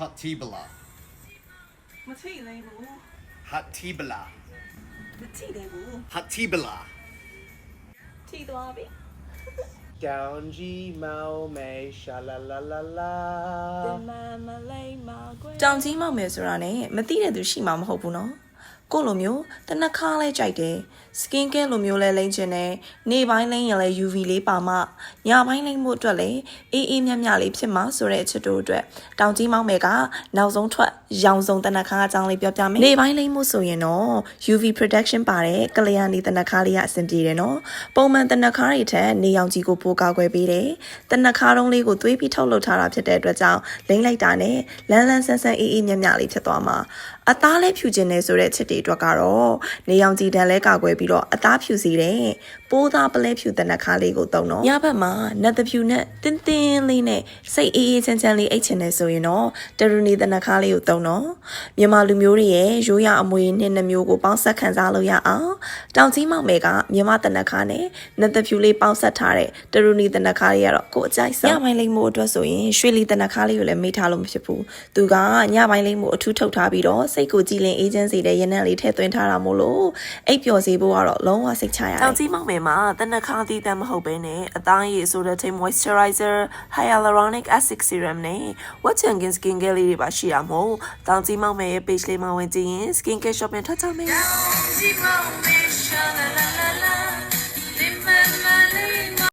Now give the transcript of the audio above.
Hatibala. မထိနိုင်ဘူး Hatibala. မထိနိုင်ဘူး Hatibala. ထိသွားပြီတောင်ကြီးမောင်မေရှာလာလာလာလာမမလေးမကွယ်တောင်ကြီးမောက်မယ်ဆိုတာနဲ့မသိတဲ့သူရှိမှာမဟုတ်ဘူးနော် ကိုယ့်လိုမျိုးတနက်ခါလဲကြိုက်တယ် skin care လိုမျိုးလဲလိမ့်ချင်တယ်နေပိုင်းလိမ့်ရင်လဲ UV လေးပါမှညပိုင်းလိမ့်မှုအတွက်လဲအေးအေးမြတ်မြတ်လေးဖြစ်မှာဆိုတဲ့အချက်တို့အတွက်တောင်ကြီးမောက်မယ်ကနောက်ဆုံးထွက်ရောင်စုံတနက်ခါအကြောင်းလေးပြောပြမယ်နေပိုင်းလိမ့်မှုဆိုရင်တော့ UV protection ပါတဲ့ကလျာဏီတနက်ခါလေးကအဆင်ပြေတယ်နော်ပုံမှန်တနက်ခါတွေထက်နေရောင်ကြီးကိုပိုကာကွယ်ပေးတယ်တနက်ခါတုံးလေးကိုသွေးပြီးထုတ်လုပ်ထားတာဖြစ်တဲ့အတွက်ကြောင့်လိမ့်လိုက်တာနဲ့လန်းလန်းဆန်းဆန်းအေးအေးမြတ်မြတ်လေးဖြစ်သွားမှာအသားလဲဖြူခြင်းနေဆိုတဲ့ချက်တွေအတွက်ကတော့နေရောင်ကြီးတန်လဲကာကွယ်ပြီးတော့အသားဖြူစေတယ်ပိုးသားပလဲဖြူတနက်ခါလေးကိုတုံတော့ညဘက်မှာနတ်တဖြူနဲ့တင်းတင်းလေးနဲ့စိတ်အေးအေးချမ်းချမ်းလေးအိတ်ချင်နေဆိုရင်တော့တရူနီတနက်ခါလေးကိုတုံတော့မြန်မာလူမျိုးတွေရဲ့ရိုးရအမွေနှစ်နှမျိုးကိုပေါင်းဆက်ခံစားလို့ရအောင်တောင်ကြီးမောင်မဲကမြန်မာတနက်ခါနဲ့နတ်တဖြူလေးပေါင်းဆက်ထားတဲ့တရူနီတနက်ခါလေးကတော့ကိုယ်အကြိုက်ဆုံးညပိုင်းလိမ့်မှုအတွက်ဆိုရင်ရွှေလီတနက်ခါလေးကိုလည်းမေ့ထားလို့မဖြစ်ဘူးသူကညပိုင်းလိမ့်မှုအထူးထုတ်ထားပြီးတော့စိတ်ကိုကြည်လင်အေးချမ်းစေတဲ့ရနံ့လေးထည့်သွင်းထားတာမို့လို့အိပ်ပျော်စေဖို့ကတော့လုံးဝစိတ်ချရတယ်တောင်ကြီးမောင်မဲမှာတနက်ခါတည်တမ်းမဟုတ်ဘဲနဲ့အသားရည်ဆိုတဲ့ Team Moisturizer Hyaluronic Acid Serum နဲ့ Watch and Skin Skin Care လေးတွေပါရှိရမို့တောင်ကြီးမောင်မဲရဲ့ page လေးမှာဝင်ကြည့်ရင် Skin Care Shopping ထွက်ကြမယ်ဒီမောင်မေရှာလာလာ